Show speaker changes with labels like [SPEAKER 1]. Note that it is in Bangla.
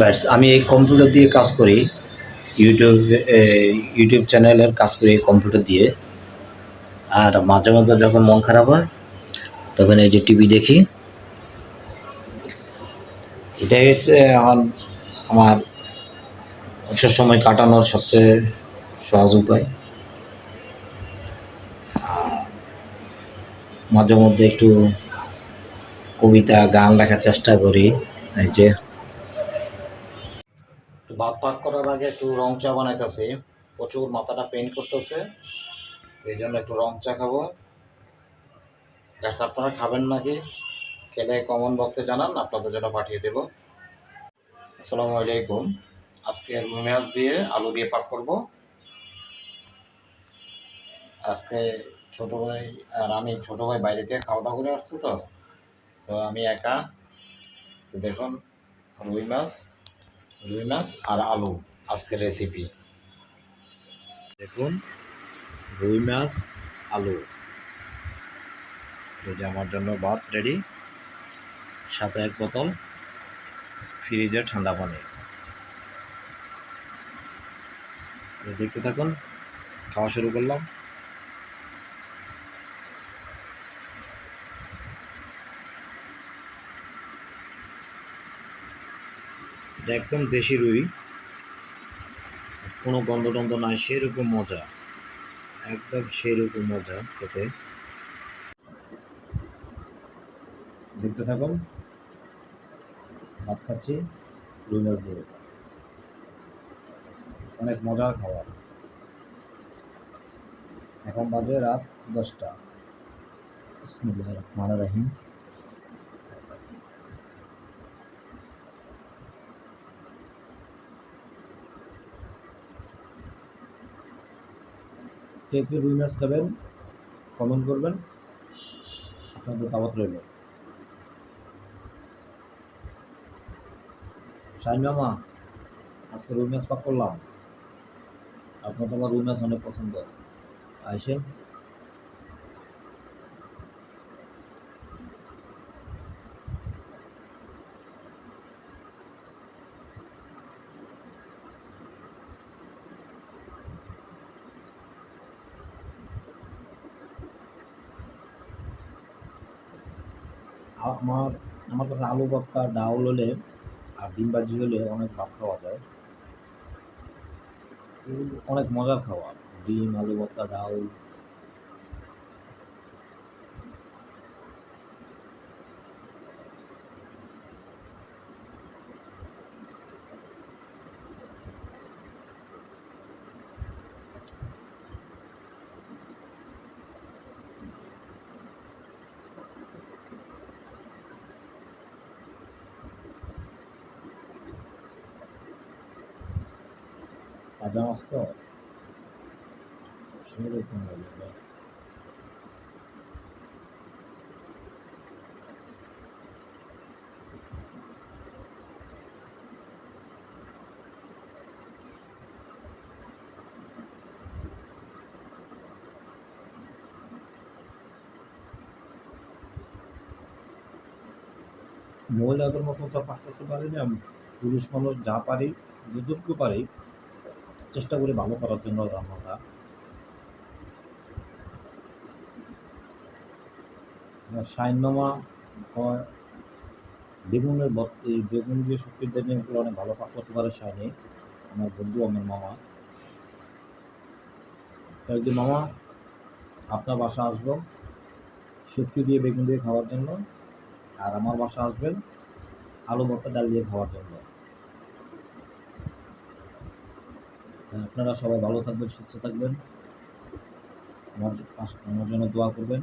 [SPEAKER 1] গাইডস আমি এই কম্পিউটার দিয়ে কাজ করি ইউটিউব ইউটিউব চ্যানেলের কাজ করি এই কম্পিউটার দিয়ে। আর মাঝে মধ্যে যখন মন খারাপ হয়, তখন এই যে টিভি দেখি। এটাই হচ্ছে এখন আমার অবসর সময় কাটানোর সবচেয়ে সহজ উপায়। মাঝে মধ্যে একটু কবিতা, গান লেখার চেষ্টা করি, এই যে ভাত পাক করার আগে একটু রং চা বানাইতেছি। প্রচুর মাথাটা পেইন করতেছে। এই জন্য একটু রং চা খাব। গ্যাস আপনারা খাবেন নাকি? খেলে কমন বক্সে জানান, আপনাদের জন্য পাঠিয়ে দেবো। আসসালামু আলাইকুম। আজকে রুই মাছ দিয়ে আলু দিয়ে পাক করব। আজকে ছোট ভাই আর আমি ছোট ভাই বাইরে থেকে খাওয়া দাওয়া করে আসছি তো। তো আমি একা। তো দেখুন, রুই মাছ। রুই মাছ আর আলু, আজকের রেসিপি দেখুন, রুই মাছ, আলু। এই যে আমার জন্য ভাত রেডি সাথে এক বোতল ফ্রিজে ঠান্ডা পানি। দেখতে থাকুন, খাওয়া শুরু করলাম। একদম দেশি রুই, কোনো গন্ধ টন্ধ নাই, সেরকম মজা। একদম সেরকম মজা খেতে। দেখতে থাকুন। ভাত খাচ্ছি, রুই মাছ দিয়ে। অনেক মজার খাবার। এখন বাজে রাত দশটা। বিসমিল্লাহির রহমানির রহিম। কে কে রুই মাছ খাবেন কমেন্ট করবেন। আপনাদের দাওয়াত রইল। সাইন মামা, আজকে রুই মাছ পাক করলাম। আপনার তো আমার রুই মাছ অনেক পছন্দ। আইসেন। আমার আমার কাছে আলু বাক্কা ডাউল হলে আর ডিম বাজি হলে অনেক ভাত খাওয়া যায়। অনেক মজার খাওয়া ডিম, আলু বাক্কা ডাউল। তাজা মাছ তো সেরকম হয়ে মহিলাদের মতো তো পাক করতে পারি না। পুরুষ মানুষ যা পারি, যতটুকু পারি চেষ্টা করি ভালো করার জন্য রান্নাটা। সাইনমা বেগুনের এই বেগুন দিয়ে শুকিয়ে দিলে এগুলো অনেক ভালো পাক করতে পারে সাইনে আমার বন্ধু, আমার মামা। তো একদিন মামা, আপনার বাসা আসব। শুটকি দিয়ে বেগুন দিয়ে খাওয়ার জন্য। আর আমার বাসা আসবেন আলু ভর্তা, ডাল দিয়ে খাওয়ার জন্য তা আপনারা সবাই ভালো থাকবেন সুস্থ থাকবেন। আমার আমার জন্য দোয়া করবেন।